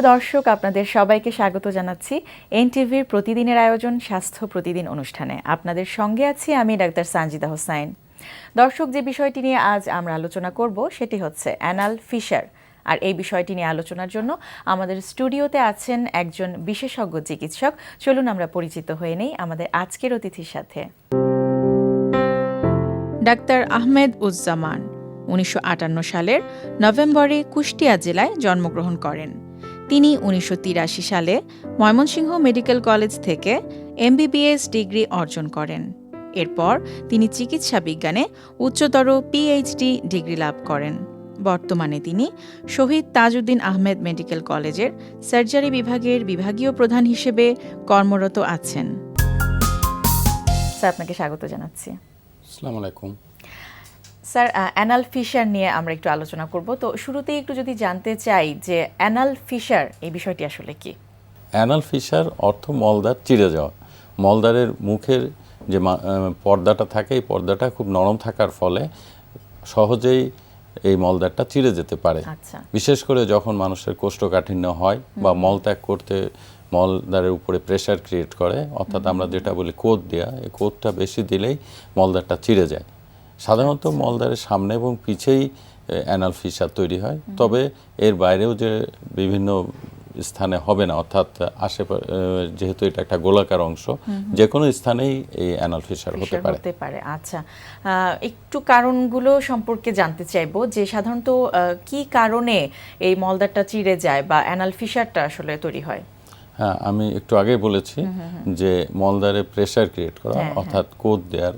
প্রিয় দর্শক, আপনাদের সবাইকে স্বাগত জানাচ্ছি এনটিভির প্রতিদিনের আয়োজন স্বাস্থ্য প্রতিদিন অনুষ্ঠানে। আপনাদের সঙ্গে আছি আমি ডাক্তার সানজিদা হোসাইন। দর্শক, যে বিষয়টি নিয়ে আজ আমরা আলোচনা করব সেটি হচ্ছে অ্যানাল ফিশার। আর এই বিষয়টি নিয়ে আলোচনার জন্য আমাদের স্টুডিওতে আছেন একজন বিশেষজ্ঞ চিকিৎসক। চলুন আমরা পরিচিত হয়ে নেই আমাদের আজকের অতিথির সাথে। ডাক্তার আহমেদ উজ্জামান, উনিশশো আটান্ন সালের নভেম্বরে কুষ্টিয়া জেলায় জন্মগ্রহণ করেন। তিনি উনিশশো তিরাশি সালে ময়মনসিংহ মেডিকেল কলেজ থেকে এমবিবিএস ডিগ্রি অর্জন করেন। এরপর তিনি চিকিৎসা বিজ্ঞানে উচ্চতর পিএইচডি ডিগ্রি লাভ করেন। বর্তমানে তিনি শহীদ তাজউদ্দিন আহমেদ মেডিকেল কলেজের সার্জারি বিভাগের বিভাগীয় প্রধান হিসেবে কর্মরত আছেন। স্যার আপনাকে স্বাগত জানাচ্ছি। আসসালামু আলাইকুম। স্যার অ্যানাল ফিশার নিয়ে আমরা একটু আলোচনা করব। তো শুরুতেই একটু যদি জানতে চাই যে অ্যানাল ফিশার এই বিষয়টি আসলে কি? অ্যানাল ফিশার অর্থ মলদার চিড়ে যাওয়া। মলদারের মুখের যে পর্দাটা থাকে এই পর্দাটা খুব নরম থাকার ফলে সহজেই এই মলদারটা চিড়ে যেতে পারে। আচ্ছা। বিশেষ করে যখন মানুষের কোষ্ঠকাঠিন্য হয় বা মলত্যাগ করতে মলদারের উপরে প্রেশার ক্রিয়েট করে অর্থাৎ আমরা যেটা বলি কোদ দেওয়া এই কোদটা বেশি দিলেই মলদারটা চিড়ে যায়। সাধারণত মলদারের সামনে এবং পিছেই অ্যানাল ফিসার তৈরি হয়। তবে এর বাইরেও যে বিভিন্ন স্থানে হবে না অর্থাৎ আশেপাশে যেহেতু এটা একটা গোলাকার অংশ যে কোনো স্থানেই এই অ্যানাল ফিসার হতে পারে। হতে পারে আচ্ছা। একটু কারণগুলো সম্পর্কে জানতে চাইব যে সাধারণত কি কারণে এই মলদারটা চিড়ে যায় বা অ্যানাল ফিশারটা আসলে তৈরি হ্যাঁ? আমি একটু আগে বলেছি যে মলদারে প্রেসার ক্রিয়েট করা হ্যাঁ, হ্যাঁ। অর্থাৎ কোদ দেওয়ার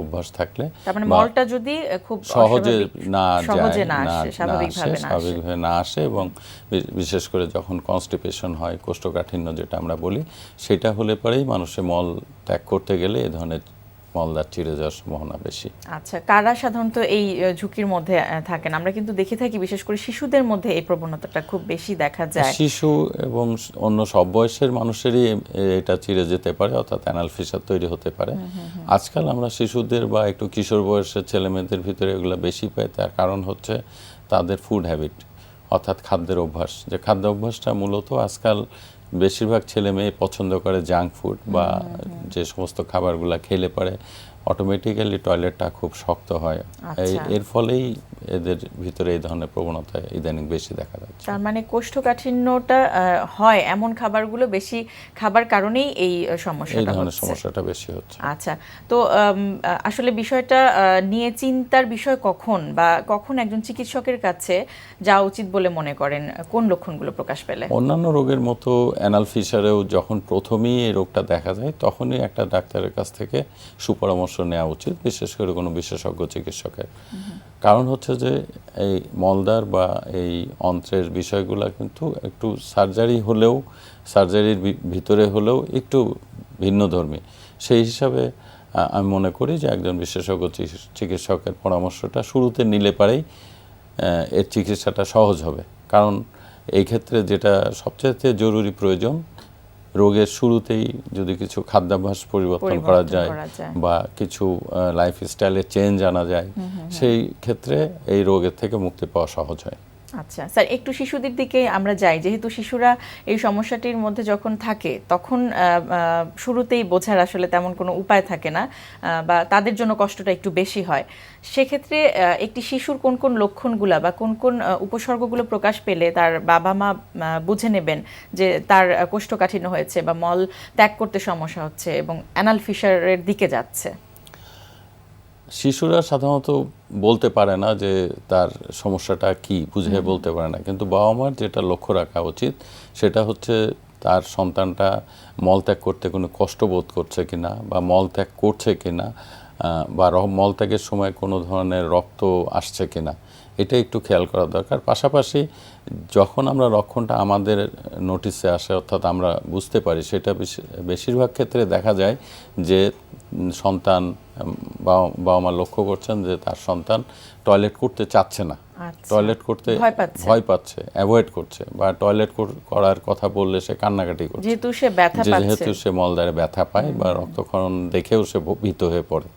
অভ্যাস থাকলে মানে মলটা যদি খুব সহজে না যায় না আসে স্বাভাবিকভাবে না আসে স্বাভাবিকভাবে না আসে এবং বিশেষ করে যখন কনস্টিপেশন হয় কোষ্ঠকাঠিন্য যেটা আমরা বলি সেটা হলে পরেই মানুষের মল ত্যাগ করতে গেলে এ ধরনের মলদার চিড়ে যাওয়ার সম্ভাবনা বেশি। আচ্ছা কারা সাধারণত এই ঝুঁকির মধ্যে থাকেন? আমরা কিন্তু দেখে থাকি বিশেষ করে শিশুদের মধ্যে এই প্রবণতাটা খুব বেশি দেখা যায়। শিশু এবং অন্য সব বয়সের মানুষেরই এটা চিড়ে যেতে পারে অর্থাৎ অ্যানাল ফিসার তৈরি হতে পারে। আজকাল আমরা শিশুদের বা একটু কিশোর বয়সের ছেলে মেয়েদের ভিতরে এগুলো বেশি পাই তার কারণ হচ্ছে তাদের ফুড হ্যাবিট অর্থাৎ খাদ্যের অভ্যাস। যে খাদ্য অভ্যাসটা মূলত আজকাল বেশিরভাগ ছেলে মেয়ে পছন্দ করে জাঙ্ক ফুড বা যে সমস্ত খাবারগুলো খেলে পরে। অটোমেটিক্যালি টয়লেটটা খুব শক্ত হয়। এই আচ্ছা। এর ফলেই এদের ভিতরে এই ধরনের প্রবণতা ইদানিং বেশি দেখা যাচ্ছে। তার মানে কোষ্ঠকাঠিন্যটা হয় এমন খাবারগুলো বেশি খাবার কারণেই এই আহ, এই সমস্যাটা ধরনের সমস্যাটা বেশি হচ্ছে। আচ্ছা তো আসলে বিষয়টা নিয়ে চিন্তার বিষয় কখন বা কখন একজন চিকিৎসকের কাছে যাওয়া উচিত বলে মনে করেন? কোন লক্ষণগুলো প্রকাশ পেলে? অন্যান্য রোগের মতো অ্যানাল ফিশারেও যখন প্রথমেই এই রোগটা দেখা যায় তখনই একটা ডাক্তারের কাছ থেকে সুপরামর্শ নেওয়া উচিত, বিশেষ করে কোনো বিশেষজ্ঞ চিকিৎসকের। কারণ হচ্ছে যে, এই মলদার বা এই অন্ত্রের বিষয়গুলো কিন্তু একটু সার্জারি হলেও, সার্জারির ভিতরে হলেও একটু ভিন্নধর্মী সেই হিসাবে আমি মনে করি যে একজন বিশেষজ্ঞ চিকিৎসকের পরামর্শটা শুরুতে নিলে পারেই এর চিকিৎসাটা সহজ হবে। কারণ এই ক্ষেত্রে যেটা সবচেয়ে জরুরি প্রয়োজন রোগের শুরুতেই যদি কিছু খাদ্যাভ্যাস পরিবর্তন করা যায় বা কিছু লাইফস্টাইলে চেঞ্জ আনা যায় সেই ক্ষেত্রে এই রোগের থেকে মুক্তি পাওয়া সহজ হয়। আচ্ছা স্যার, একটু শিশুদের দিকে আমরা যাই। যেহেতু শিশুরা এই সমস্যাটির মধ্যে যখন থাকে, তখন শুরুতেই বোঝার আসলে তেমন কোনো উপায় থাকে না বা তাদের জন্য কষ্টটা একটু বেশি হয়। সেক্ষেত্রে একটি শিশুর কোন কোন লক্ষণগুলা বা কোন কোন উপসর্গগুলো প্রকাশ পেলে তার বাবা মা বুঝে নেবেন যে তার কোষ্ঠকাঠিন্য হয়েছে বা মল ত্যাগ করতে সমস্যা হচ্ছে এবং অ্যানাল ফিশারের দিকে যাচ্ছে। শিশুরা সাধারণত বলতে পারে না যে তার সমস্যাটা কি বুঝে বলতে পারে না। কিন্তু বাবা মার যেটা লক্ষ্য রাখা উচিত সেটা হচ্ছে তার সন্তানটা মলত্যাগ করতে কোনো কষ্ট বোধ করছে কিনা বা মলত্যাগ করছে কিনা আহ, বা র- মলত্যাগের সময় কোনো ধরনের রক্ত আসছে কিনা এটা একটু খেয়াল করা দরকার। পাশাপাশি যখন আমরা লক্ষণটা আমাদের নোটিসে আসে অর্থাৎ আমরা বুঝতে পারি সেটা বেশি- বেশিরভাগ ক্ষেত্রে দেখা যায় যে সন্তান বাবা মা লক্ষ্য করছেন যে তার সন্তান টয়লেট করতে চাচ্ছে না। আচ্ছা। টয়লেট করতে ভয় পাচ্ছে। অ্যাভয়েড করছে বা টয়লেট করার কথা বললে সে কান্নাকাটি করছে। যেহেতু সে ব্যথা পাচ্ছে। যেহেতু সে মলদ্বারে ব্যথা পায় বা রক্তক্ষরণ দেখেও সে ভীত হয়ে পড়ে।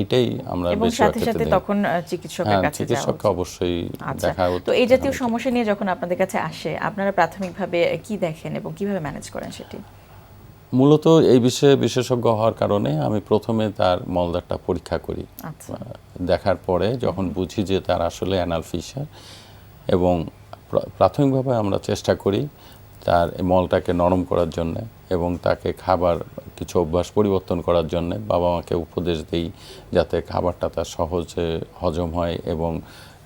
এইটাই আমরা এবং সাথে সাথে তখন চিকিৎসকের হ্যাঁ কাছে যাওয়া চিকিৎসককে অবশ্যই আচ্ছা। দেখা তো এই জাতীয় সমস্যা নিয়ে যখন আপনাদের কাছে আসে আপনারা প্রাথমিকভাবে কি দেখেন এবং কীভাবে ম্যানেজ করেন সেটি? মূলত এই বিষয়ে বিশেষজ্ঞ হওয়ার কারণে আমি প্রথমে তার মলদারটা পরীক্ষা করি। আচ্ছা। দেখার পরে যখন বুঝি যে তার আসলে অ্যানাল ফিশার এবং প্রাথমিকভাবে আমরা চেষ্টা করি তার মলটাকে নরম করার জন্য এবং তাকে খাবার কিছু অভ্যাস পরিবর্তন করার জন্য বাবা মাকে উপদেশ দিই যাতে খাবারটা তার সহজে হজম হয় এবং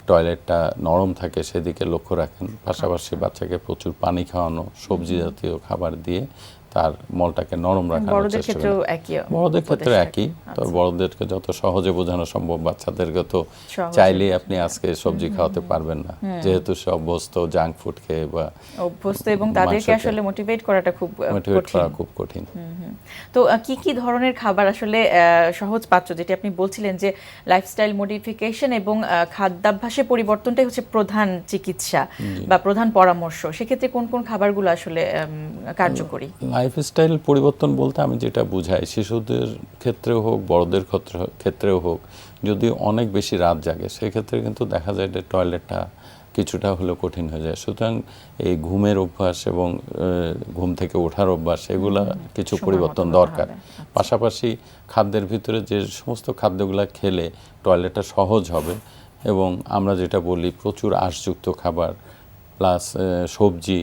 টয়লেটটা নরম থাকে সেদিকে লক্ষ্য রাখেন। পাশাপাশি বাচ্চাকে প্রচুর পানি খাওয়ানো সবজি জাতীয় খাবার দিয়ে তার মলটাকে নরম রাখার বড়দের ক্ষেত্রেও একই বড়দের ক্ষেত্রে একই। থাকে। তবে বড়দেরকে যত সহজে বোঝানো সম্ভব বাচ্চাদেরকে তো চাইলে আপনি আজকে সবজি খাওয়াতে পারবেন না। যেহেতু সে অভ্যস্ত জাঙ্ক ফুড খেয়ে বা অভ্যস্ত এবং তাদেরকে আসলে মোটিভেট করাটা খুব মোটিভেট করা খুব কঠিন। তো কি কি ধরনের খাবার আসলে সহজ পাচ্য যেটি আপনি বলছিলেন যে লাইফস্টাইল মডিফিকেশন এবং খাদ্যাভ্যাসে পরিবর্তনটাই হচ্ছে প্রধান চিকিৎসা বা প্রধান পরামর্শ। সেক্ষেত্রে কোন কোন খাবারগুলো আসলে কার্যকরী? লাইফস্টাইল পরিবর্তন বলতে আমি যেটা বুঝাই শিশুদের ক্ষেত্রেও হোক বড়দের ক্ষেত্রে- ক্ষেত্রেও হোক যদি অনেক বেশি রাত জাগে সেক্ষেত্রে কিন্তু দেখা যায় যে টয়লেটটা কিছুটা হলেও কঠিন হয়ে যায় সুতরাং এই ঘুমের অভ্যাস এবং ঘুম থেকে ওঠার অভ্যাস এগুলা কিছু পরিবর্তন দরকার আচ্ছা। পাশাপাশি খাদ্যের ভিতরে যে সমস্ত খাদ্যগুলো খেলে টয়লেটটা সহজ হবে এবং আমরা যেটা বলি প্রচুর আঁশযুক্ত খাবার প্লাস সবজি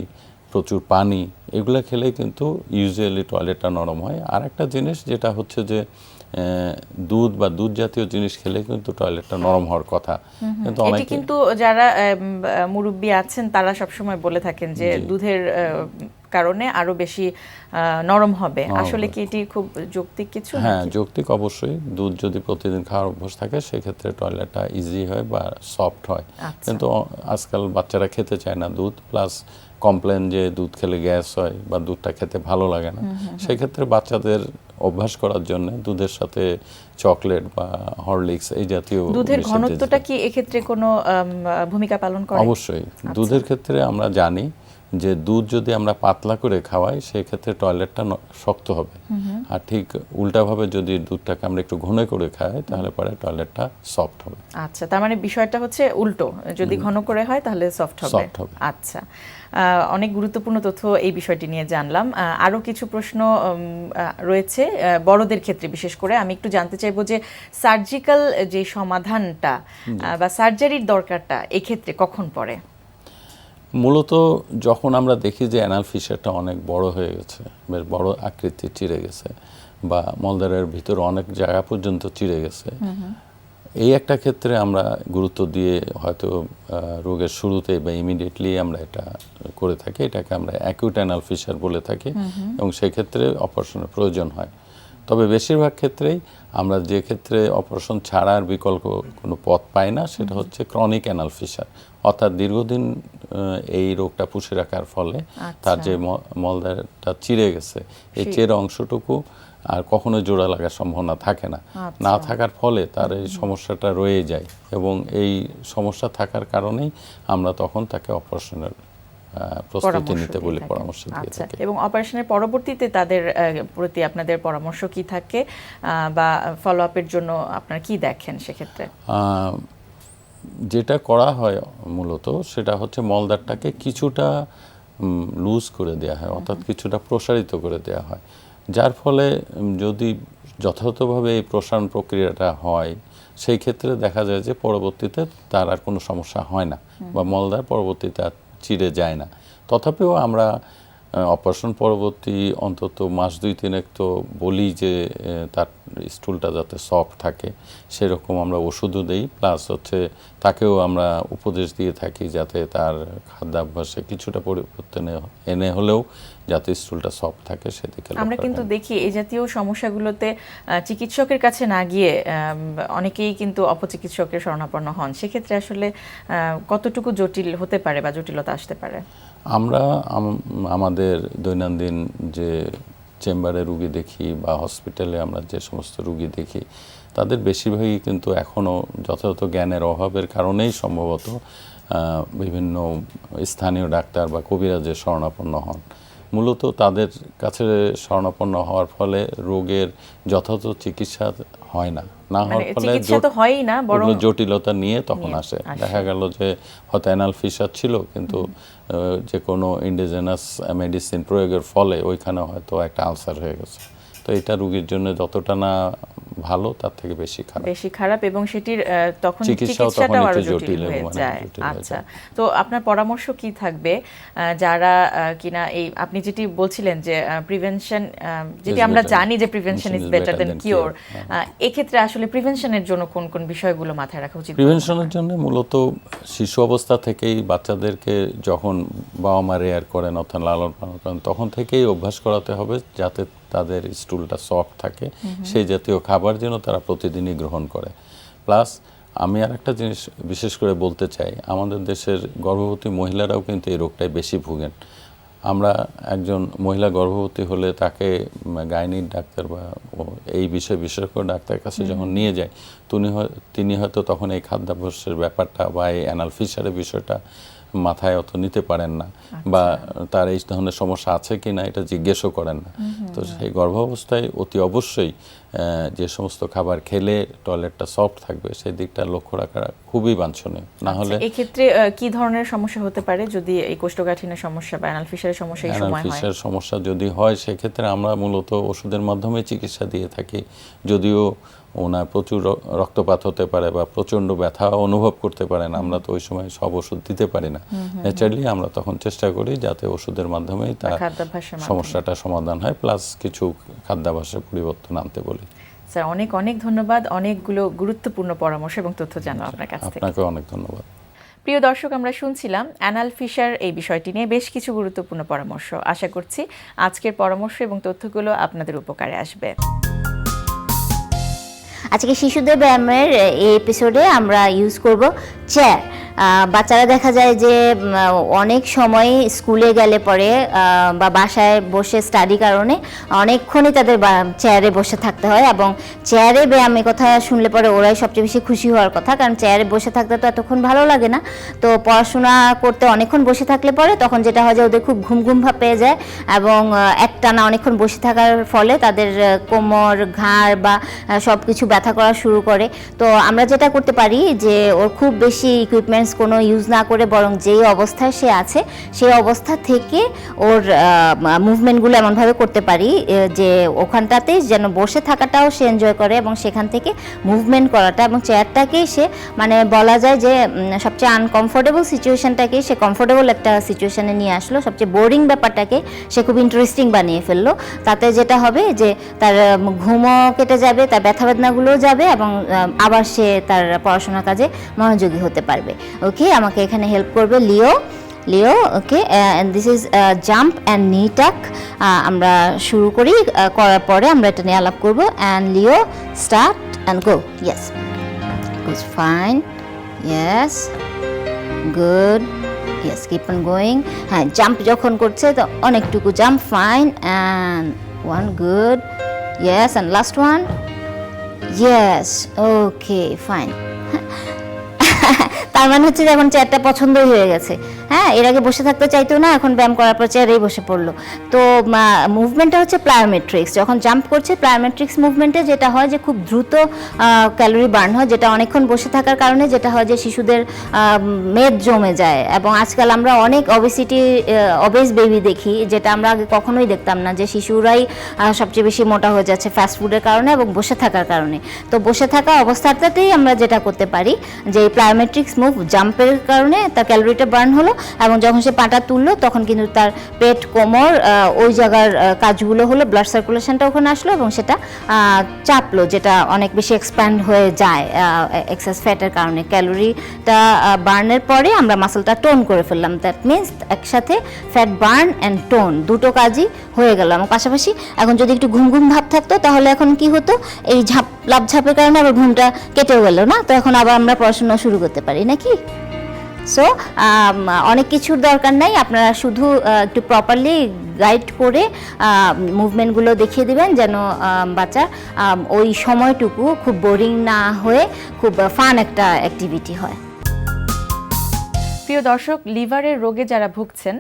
প্রচুর পানি এগুলো খেলে কিন্তু ইউজুয়ালি টয়লেটটা নরম হয়। আর একটা জিনিস যেটা হচ্ছে যে দুধ বা দুধ জাতীয় জিনিস খেলে কিন্তু টয়লেটটা নরম হওয়ার কথা। কিন্তু অনেকে কিন্তু যারা মুরব্বী আছেন তারা সবসময় বলে থাকেন যে দুধের কারণে আরও বেশি নরম হবে। আসলে কি এটি খুব যৌক্তিক কিছু হ্যাঁ যৌক্তিক অবশ্যই। দুধ যদি প্রতিদিন খাওয়ার অভ্যাস থাকে সেক্ষেত্রে টয়লেটটা ইজি হয় বা সফট হয়। আচ্ছা। কিন্তু আজকাল বাচ্চারা খেতে চায় না দুধ প্লাস কমপ্লেন যে দুধ খেলে গ্যাস হয় বা দুধটা খেতে ভালো লাগে না। সেক্ষেত্রে বাচ্চাদের অভ্যাস করার জন্য দুধের সাথে চকলেট বা হরলিক্স এই জাতীয় দুধের ঘনত্বটা কি এক্ষেত্রে কোনো ভূমিকা পালন করে? অবশ্যই। আচ্ছা। দুধের ক্ষেত্রে আমরা জানি যে দুধ যদি আমরা পাতলা করে খাওয়াই সেক্ষেত্রে টয়লেটটা শক্ত হবে। আর ঠিক উল্টাভাবে যদি দুধটাকে আমরা একটু ঘন করে খাই তাহলে পরে টয়লেটটা সফট হবে। আচ্ছা তার মানে বিষয়টা হচ্ছে উল্টো। যদি ঘন করে হয় তাহলে সফট হবে। Soft হবে। আচ্ছা। অনেক গুরুত্বপূর্ণ তথ্য এই বিষয়টি নিয়ে জানলাম। আহ, আরও কিছু প্রশ্ন রয়েছে বড়দের ক্ষেত্রে বিশেষ করে। আমি একটু জানতে চাইব যে সার্জিক্যাল যে সমাধানটা বা সার্জারির দরকারটা এক্ষেত্রে কখন পড়ে? মূলত যখন আমরা দেখি যে অ্যানাল ফিশারটা অনেক বড় হয়ে গেছে বেশ বড় আকৃতি চিড়ে গেছে বা মলদারের ভিতরে অনেক জায়গা পর্যন্ত চিড়ে গেছে এই একটা ক্ষেত্রে আমরা গুরুত্ব দিয়ে হয়তো রোগের শুরুতে বা ইমিডিয়েটলি আমরা এটা করে থাকি এটাকে আমরা অ্যাকিউট অ্যানাল ফিশার বলে থাকি এবং সেক্ষেত্রে অপারেশনের প্রয়োজন হয়। তবে বেশিরভাগ ক্ষেত্রেই আমরা যে ক্ষেত্রে অপারেশন ছাড়ার বিকল্প কোনো পথ পাই না সেটা হচ্ছে ক্রনিক অ্যানাল ফিশার। অর্থাৎ দীর্ঘদিন এই রোগটা পুষে রাখার ফলে তার যে মলদারটা চিড়ে গেছে এই চেরা অংশটুকু আর কখনো জোড়া লাগার সম্ভাবনা থাকে না। না থাকার ফলে তার এই সমস্যাটা রয়ে যায় এবং এই সমস্যা থাকার কারণেই আমরা তখন তাকে অপারেশনের প্রস্তুতি নিতে বলে পরামর্শ দিয়ে আচ্ছা থাকি। এবং অপারেশনের পরবর্তীতে তাদের প্রতি আপনাদের পরামর্শ কি থাকে বা ফলো আপের জন্য আপনারা কি দেখেন সেক্ষেত্রে? যেটা করা হয় মূলত সেটা হচ্ছে মলদারটাকে কিছুটা লুজ করে দেওয়া হয় অর্থাৎ কিছুটা প্রসারিত করে দেওয়া হয়। যার ফলে যদি যথাযথভাবে এই প্রসারণ প্রক্রিয়াটা হয় সেই ক্ষেত্রে দেখা যায় যে পরবর্তীতে তার আর কোনো সমস্যা হয় না বা মলদার পরবর্তীতে আর চিড়ে যায় না। তথাপিও আমরা অপারেশন পরবর্তী অন্তত মাস দুই তিনেক তো বলি যে তার স্টুলটা যাতে সফট থাকে সেরকম আমরা ওষুধও দিই। প্লাস হচ্ছে তাকেও আমরা উপদেশ দিয়ে থাকি যাতে তার খাদ্যাভ্যাসে কিছুটা পরিবর্তন এনে হলেও যাতে স্টুলটা সফট থাকে সেদিকে আমরা কিন্তু দেখি এই জাতীয় সমস্যাগুলোতে চিকিৎসকের কাছে না গিয়ে অনেকেই কিন্তু অপচিকিৎসকের শরণাপন্ন হন। সেক্ষেত্রে আসলে কতটুকু জটিল হতে পারে বা জটিলতা আসতে পারে? আমরা আমাদের দৈনন্দিন যে চেম্বারে রুগী দেখি বা হসপিটালে আমরা যে সমস্ত রুগী দেখি, তাদের বেশিরভাগই কিন্তু এখনও যথাযথ জ্ঞানের অভাবের কারণেই সম্ভবত বিভিন্ন স্থানীয় ডাক্তার বা কবিরাজের শরণাপন্ন হন। মূলত তাদের কাছে শরণাপন্ন হওয়ার ফলে রোগের যথাযথ চিকিৎসা হয় না। না মানে হওয়ার ফলে চিকিৎসা হয়ই না বরং জটিলতা নিয়ে তখন আসে। দেখা গেল যে হয়তো অ্যানাল ফিসার ছিল কিন্তু যে কোনো ইন্ডিজেনাস মেডিসিন প্রয়োগের ফলে ওইখানে হয়তো একটা আলসার হয়ে গেছে। তো এটা রুগীর জন্য যতটা না ভালো তার থেকে বেশি খারাপ। বেশি খারাপ এবং সেটির তখন চিকিৎসাটাও আরও জটিল হয়ে যায়। আচ্ছা। তো আপনার পরামর্শ কি থাকবে? যারা কিনা এই আপনি যেটি বলছিলেন যে প্রিভেনশন যেটি আমরা জানি যে prevention is better than cure. হ্যাঁ। এক্ষেত্রে আসলে প্রিভেনশনের জন্য কোন কোন বিষয়গুলো মাথায় রাখা উচিত? প্রিভেনশনের জন্য মূলত শিশু অবস্থা থেকেই বাচ্চাদেরকে যখন বাবা মা রেয়ার করেন অর্থাৎ লালন পালন করেন তখন থেকেই অভ্যাস করাতে হবে যাতে তাদের স্টুলটা সফট থাকে সেই জাতীয় খাবার যেন তারা প্রতিদিনই গ্রহণ করে। প্লাস আমি আর একটা জিনিস বিশেষ করে বলতে চাই আমাদের দেশের গর্ভবতী মহিলারাও কিন্তু এই রোগটায় বেশি ভুগেন। আমরা একজন মহিলা গর্ভবতী হলে তাকে গাইনির ডাক্তার বা এই বিষয়ে বিশেষজ্ঞ ডাক্তারের কাছে যখন নিয়ে যায় তিনি হয়- তিনি হয়তো তখন এই খাদ্যাভ্যাসের ব্যাপারটা বা এই অ্যানাল ফিশারের বিষয়টা মাথায় অত নিতে পারেন না বা তার এই ধরনের সমস্যা আছে কি না এটা জিজ্ঞেসও করেন না। তো সেই গর্ভাবস্থায় অতি অবশ্যই যে সমস্ত খাবার খেলে টয়লেটটা সফট থাকবে সেই দিকটা লক্ষ্য রাখা খুবই বাঞ্ছনীয়। না হলে এই ক্ষেত্রে কি ধরনের সমস্যা হতে পারে যদি এই কোষ্ঠকাঠিন্যের সমস্যা বা অ্যানাল ফিশারের সমস্যা এই সময় হয়? ফিশার সমস্যা যদি হয় সেক্ষেত্রে আমরা মূলত ওষুধের মাধ্যমে চিকিৎসা দিয়ে থাকি। যদিও ওনার প্রচুর রক্তপাত হতে পারে বা প্রচণ্ড ব্যথা অনুভব করতে পারেন আমরা তো ওই সময় সব ওষুধ দিতে পারি না। ন্যাচারালি আমরা তখন চেষ্টা করি যাতে ওষুধের মাধ্যমেই তার সমস্যাটা সমাধান হয় প্লাস কিছু খাদ্যাভ্যাসের পরিবর্তন আনতে বলি। স্যার অনেক অনেক ধন্যবাদ। অনেকগুলো গুরুত্বপূর্ণ পরামর্শ এবং তথ্য জানলাম আপনার কাছ থেকে। আপনাকে অনেক ধন্যবাদ। প্রিয় দর্শক আমরা শুনছিলাম অ্যানাল ফিশার এই বিষয়টি নিয়ে বেশ কিছু গুরুত্বপূর্ণ পরামর্শ। আশা করছি আজকের পরামর্শ এবং তথ্যগুলো আপনাদের উপকারে আসবে। আজকে শিশুদের ব্যায়ামের এই এপিসোডে আমরা ইউজ করব চেয়ার বাচ্চারা দেখা যায় যে অনেক সময় স্কুলে গেলে পরে বা বাসায় বসে স্টাডি কারণে অনেকক্ষণই তাদের চেয়ারে বসে থাকতে হয় এবং চেয়ারে ব্যায়ামের কথা শুনলে পরে ওরাই সবচেয়ে বেশি খুশি হওয়ার কথা। কারণ চেয়ারে বসে থাকতে তো এতক্ষণ ভালো লাগে না। তো পড়াশোনা করতে অনেকক্ষণ বসে থাকলে পরে তখন যেটা হয় যে, ওদের খুব ঘুম ঘুম ভাব পেয়ে যায় এবং একটানা অনেকক্ষণ বসে থাকার ফলে তাদের কোমর, ঘাড় বা সব কিছু ব্যথা করা শুরু করে। তো আমরা যেটা করতে পারি যে, ওর খুব বেশি ইকুইপমেন্টস কোনো ইউজ না করে বরং যেই অবস্থায় সে আছে, সেই অবস্থা থেকে ওর মুভমেন্টগুলো এমনভাবে করতে পারি যে ওখানটাতে যেন বসে থাকাটাও সে এনজয় করে এবং সেখান থেকে মুভমেন্ট করাটা এবং চেয়ারটাকেই সে মানে বলা যায় যে সবচেয়ে আনকমফোর্টেবল সিচুয়েশনটাকে সে কমফোর্টেবল একটা সিচুয়েশনে নিয়ে আসলো। সবচেয়ে বোরিং ব্যাপারটাকে সে খুব ইন্টারেস্টিং বানিয়ে ফেলল। তাতে যেটা হবে যে, তার ঘুমও কেটে যাবে, তার ব্যথা বেদনাগুলোও যাবে এবং আবার সে তার পড়াশোনার কাজে মনোযোগী হতে পারবে। ওকে আমাকে এখানে হেল্প করবে Leo Leo okay this is jump and knee tuck আমরা শুরু করি করার পরে আমরা এটা নিয়ে আলাপ করব। And Leo start and go yes goes fine. Yes. Good. Yes, keep on going. হ্যাঁ জাম্প যখন করছে, তো অনেকটুকু jump fine and one good yes and last one yes okay fine তার মানে হচ্ছে যে এখন চেয়ারটা পছন্দই হয়ে গেছে। হ্যাঁ এর আগে বসে থাকতে চাইতো না, এখন ব্যায়াম করার পর চেয়ারেই বসে পড়ল। তো মুভমেন্টটা হচ্ছে প্লায়োমেট্রিক্স যখন জাম্প করছে প্লায়োমেট্রিক্স মুভমেন্টে যেটা হয় যে খুব দ্রুত ক্যালোরি বার্ন হয়, যেটা অনেকক্ষণ বসে থাকার কারণে যেটা হয় যে শিশুদের মেদ জমে যায়। এবং আজকাল আমরা অনেক অবেসিটি অবেস বেবি দেখি, যেটা আমরা আগে কখনোই দেখতাম না, যে শিশুরাই সবচেয়ে বেশি মোটা হয়ে যাচ্ছে ফাস্ট ফুডের কারণে এবং বসে থাকার কারণে। তো বসে থাকা অবস্থাটাতেই আমরা যেটা করতে পারি, যে প্লায়োমেট্রিক্স মুভ জাম্পের কারণে তার ক্যালোরিটা বার্ন হলো এবং যখন সে পাটা তুললো, তখন কিন্তু তার পেট কোমর ওই জায়গার কাজগুলো হলো ব্লাড সার্কুলেশনটা ওখানে আসলো এবং সেটা চাপলো, যেটা অনেক বেশি এক্সপ্যান্ড হয়ে যায় এক্সেস ফ্যাটের কারণে। ক্যালোরিটা বার্নের পরে আমরা মাসলটা টোন করে ফেললাম। দ্যাট মিনস একসাথে ফ্যাট বার্ন অ্যান্ড টোন দুটো কাজই হয়ে গেল। এবং পাশাপাশি এখন যদি একটু ঘুম ঘুম ভাব থাকতো, তাহলে এখন কি হতো? এই ঝাপ লাভ ঝাপের কারণে আবার ঘুমটা কেটেও গেল না? তো এখন আবার আমরা পড়াশোনা শুরু করতে পারি নাকি? সো অনেক কিছুর দরকার নাই, আপনারা শুধু একটু প্রপারলি গাইড করে মুভমেন্টগুলো দেখিয়ে দিবেন যেন বাচ্চা ওই সময়টুকু খুব বোরিং না হয়ে খুব ফান একটা অ্যাক্টিভিটি হয়। প্রিয় দর্শক, লিভারের রোগে যারা ভুগছেন,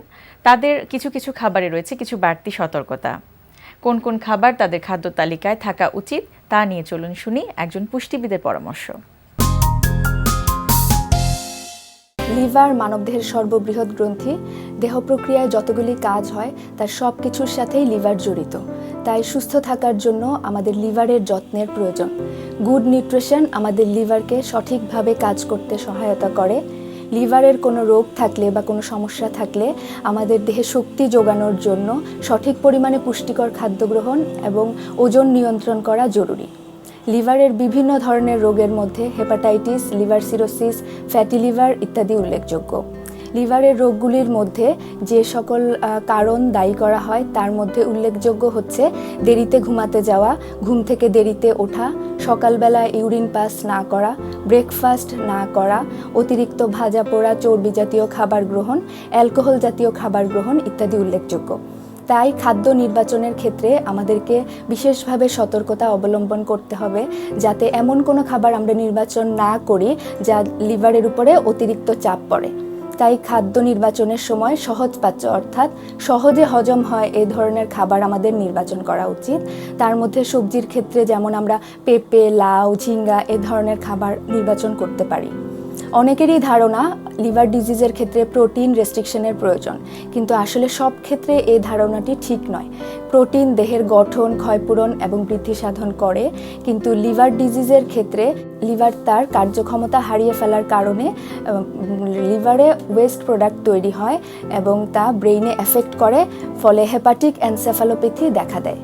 তাদের কিছু কিছু খাবারে রয়েছে কিছু বাড়তি সতর্কতা। কোন কোন খাবার তাদের খাদ্য তালিকায় থাকা উচিত তা নিয়ে চলুন শুনি একজন পুষ্টিবিদের পরামর্শ। লিভার মানবদেহের সর্ববৃহৎ গ্রন্থি। দেহ প্রক্রিয়ায় যতগুলি কাজ হয়, তার সব কিছুর সাথেই লিভার জড়িত। তাই সুস্থ থাকার জন্য আমাদের লিভারের যত্নের প্রয়োজন। গুড নিউট্রিশন আমাদের লিভারকে সঠিকভাবে কাজ করতে সহায়তা করে। লিভারের কোনো রোগ থাকলে বা কোনো সমস্যা থাকলে আমাদের দেহে শক্তি যোগানোর জন্য সঠিক পরিমাণে পুষ্টিকর খাদ্য গ্রহণ এবং ওজন নিয়ন্ত্রণ করা জরুরি। লিভারের বিভিন্ন ধরনের রোগের মধ্যে hepatitis, liver cirrhosis, fatty liver ইত্যাদি উল্লেখযোগ্য। লিভারের রোগগুলির মধ্যে যে সকল কারণ দায়ী করা হয়, তার মধ্যে উল্লেখযোগ্য হচ্ছে দেরিতে ঘুমাতে যাওয়া, ঘুম থেকে দেরিতে ওঠা, সকালবেলা ইউরিন পাস না করা, ব্রেকফাস্ট না করা, অতিরিক্ত ভাজা পোড়া, চর্বি জাতীয় খাবার গ্রহণ, অ্যালকোহল জাতীয় খাবার গ্রহণ ইত্যাদি উল্লেখযোগ্য। তাই খাদ্য নির্বাচনের ক্ষেত্রে আমাদেরকে বিশেষভাবে সতর্কতা অবলম্বন করতে হবে যাতে এমন কোনো খাবার আমরা নির্বাচন না করি যা লিভারের উপরে অতিরিক্ত চাপ পড়ে। তাই খাদ্য নির্বাচনের সময় সহজপাচ্য অর্থাৎ সহজে হজম হয় এই ধরনের খাবার আমাদের নির্বাচন করা উচিত। তার মধ্যে সবজির ক্ষেত্রে যেমন আমরা পেঁপে, লাউ, ঝিঙ্গা এ ধরনের খাবার নির্বাচন করতে পারি। অনেকেরই ধারণা লিভার ডিজিজের ক্ষেত্রে প্রোটিন রেস্ট্রিকশনের প্রয়োজন। কিন্তু আসলে সব ক্ষেত্রে এই ধারণাটি ঠিক নয়। প্রোটিন দেহের গঠন, ক্ষয়পূরণ এবং বৃদ্ধি সাধন করে, কিন্তু লিভার ডিজিজের ক্ষেত্রে লিভার তার কার্যক্ষমতা হারিয়ে ফেলার কারণে লিভারে ওয়েস্ট প্রোডাক্ট তৈরি হয় এবং তা ব্রেইনে এফেক্ট করে, ফলে হেপাটিক এনসেফালোপ্যাথি দেখা দেয়।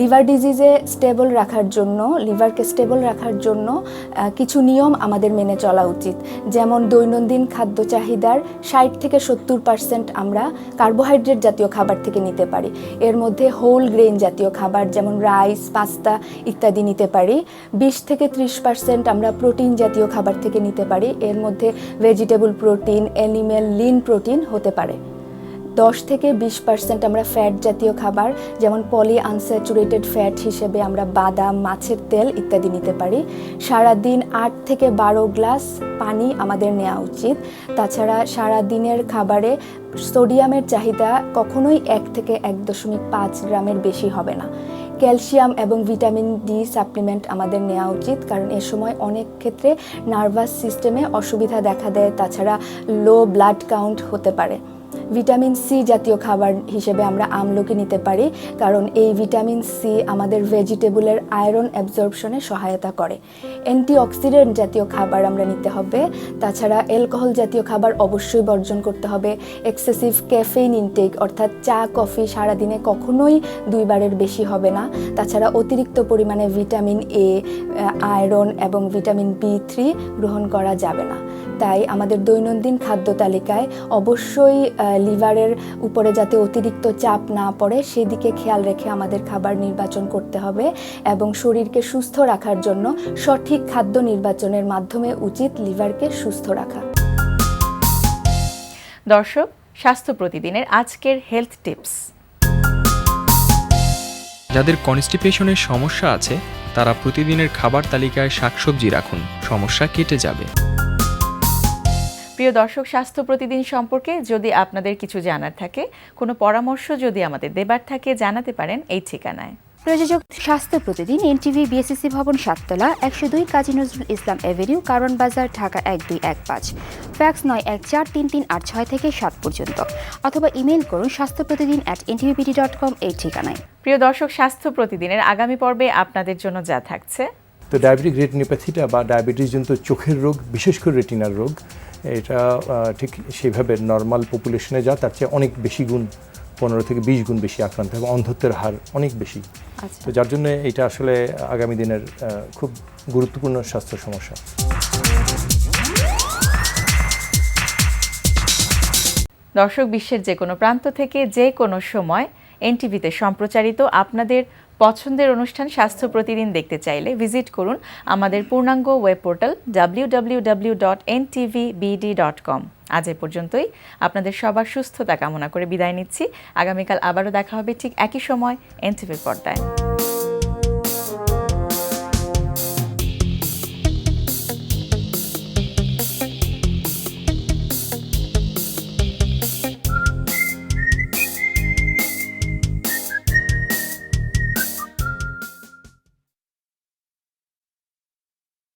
লিভার ডিজিজে স্টেবল রাখার জন্য, লিভারকে স্টেবল রাখার জন্য কিছু নিয়ম আমাদের মেনে চলা উচিত। যেমন দৈনন্দিন খাদ্য চাহিদার ষাট থেকে সত্তর পার্সেন্ট আমরা কার্বোহাইড্রেট জাতীয় খাবার থেকে নিতে পারি। এর মধ্যে হোল গ্রেন জাতীয় খাবার যেমন রাইস, পাস্তা ইত্যাদি নিতে পারি। বিশ থেকে ত্রিশ পার্সেন্ট আমরা প্রোটিন জাতীয় খাবার থেকে নিতে পারি। এর মধ্যে vegetable protein animal lean protein হতে পারে। দশ থেকে বিশ পার্সেন্ট আমরা ফ্যাট জাতীয় খাবার, যেমন পলি আনস্যাচুরেটেড ফ্যাট হিসেবে আমরা বাদাম, মাছের তেল ইত্যাদি নিতে পারি। সারাদিন আট থেকে বারো গ্লাস পানি আমাদের নেওয়া উচিত। তাছাড়া সারা দিনের খাবারে সোডিয়ামের চাহিদা কখনোই এক থেকে এক দশমিক পাঁচ গ্রামের বেশি হবে না। ক্যালসিয়াম এবং ভিটামিন ডি সাপ্লিমেন্ট আমাদের নেওয়া উচিত, কারণ এ সময় অনেক ক্ষেত্রে নার্ভাস সিস্টেমে অসুবিধা দেখা দেয়। তাছাড়া লো ব্লাড কাউন্ট হতে পারে। ভিটামিন সি জাতীয় খাবার হিসেবে আমরা আমলকি নিতে পারি, কারণ এই ভিটামিন সি আমাদের ভেজিটেবলের আয়রন অ্যাবজর্পশনে সহায়তা করে। অ্যান্টিঅক্সিডেন্ট জাতীয় খাবার আমরা নিতে হবে, তাছাড়া অ্যালকোহল জাতীয় খাবার অবশ্যই বর্জন করতে হবে। এক্সেসিভ ক্যাফেইন ইনটেক, অর্থাৎ চা, কফি সারাদিনে কখনোই দুইবারের বেশি হবে না। তাছাড়া অতিরিক্ত পরিমাণে ভিটামিন এ আয়রন এবং ভিটামিন বি থ্রি গ্রহণ করা যাবে না। তাই আমাদের দৈনন্দিন খাদ্য তালিকায় অবশ্যই লিভারের উপরে যাতে অতিরিক্ত চাপ না পড়ে সেদিকে খেয়াল রেখে আমাদের খাবার নির্বাচন করতে হবে এবং শরীরকে সুস্থ রাখার জন্য সঠিক খাদ্য নির্বাচনের মাধ্যমে উচিত লিভারকে সুস্থ রাখা। দর্শক স্বাস্থ্য প্রতিদিনের আজকের হেলথ টিপস। যাদের কনস্টিপেশনের সমস্যা আছে তারা প্রতিদিনের খাবার তালিকায় শাকসবজি রাখুন। সমস্যা কেটে যাবে। প্রিয় দর্শক স্বাস্থ্য প্রতিদিন সম্পর্কে যদি আপনাদের কিছু জানার থাকে কোনো পরামর্শ যদি আমাদের দেবার থাকে জানাতে পারেন এই ঠিকানায়। প্রযোজক স্বাস্থ্য প্রতিদিন এনটিভি বিএসসি ভবন সাততলা একশো দুই কাজী নজরুল ইসলাম এভিনিউ কারণ বাজার ঢাকা এক দুই এক পাঁচ। ফ্যাক্স নয় এক চার তিন তিন আট ছয় থেকে সাত পর্যন্ত। অথবা ইমেল করুন স্বাস্থ্য প্রতিদিন অ্যাট এনটিভিপিডি ডট কম এই ঠিকানায়। প্রিয় দর্শক স্বাস্থ্য প্রতিদিনের আগামী পর্বে আপনাদের জন্য যা থাকছে। তো ডায়াবেটিক রেটিনোপ্যাথিটা বা ডায়াবেটিস ডায়াবেটিসজনিত চোখের রোগ বিশেষ করে রেটিনার রোগ এটা ঠিক সেভাবে নর্মাল পপুলেশনে যা তার চেয়ে অনেক বেশি গুণ পনেরো থেকে বিশ গুণ বেশি আক্রান্ত এবং অন্ধত্বের হার অনেক বেশি। আচ্ছা। তো যার জন্য এটা আসলে আগামী দিনের খুব গুরুত্বপূর্ণ স্বাস্থ্য সমস্যা। দর্শক বিশ্বের যে কোনো প্রান্ত থেকে যে কোনো সময় এনটিভিতে সম্প্রচারিত আপনাদের পছন্দের অনুষ্ঠান স্বাস্থ্য প্রতিদিন দেখতে চাইলে ভিজিট করুন আমাদের পূর্ণাঙ্গ ওয়েব পোর্টাল www.ntvbd.com আজ এ পর্যন্তই। আপনাদের সবার সুস্থতা কামনা করে বিদায় নিচ্ছি। আগামীকাল আবারও দেখা হবে ঠিক একই সময় এনটিভির পর্দায়।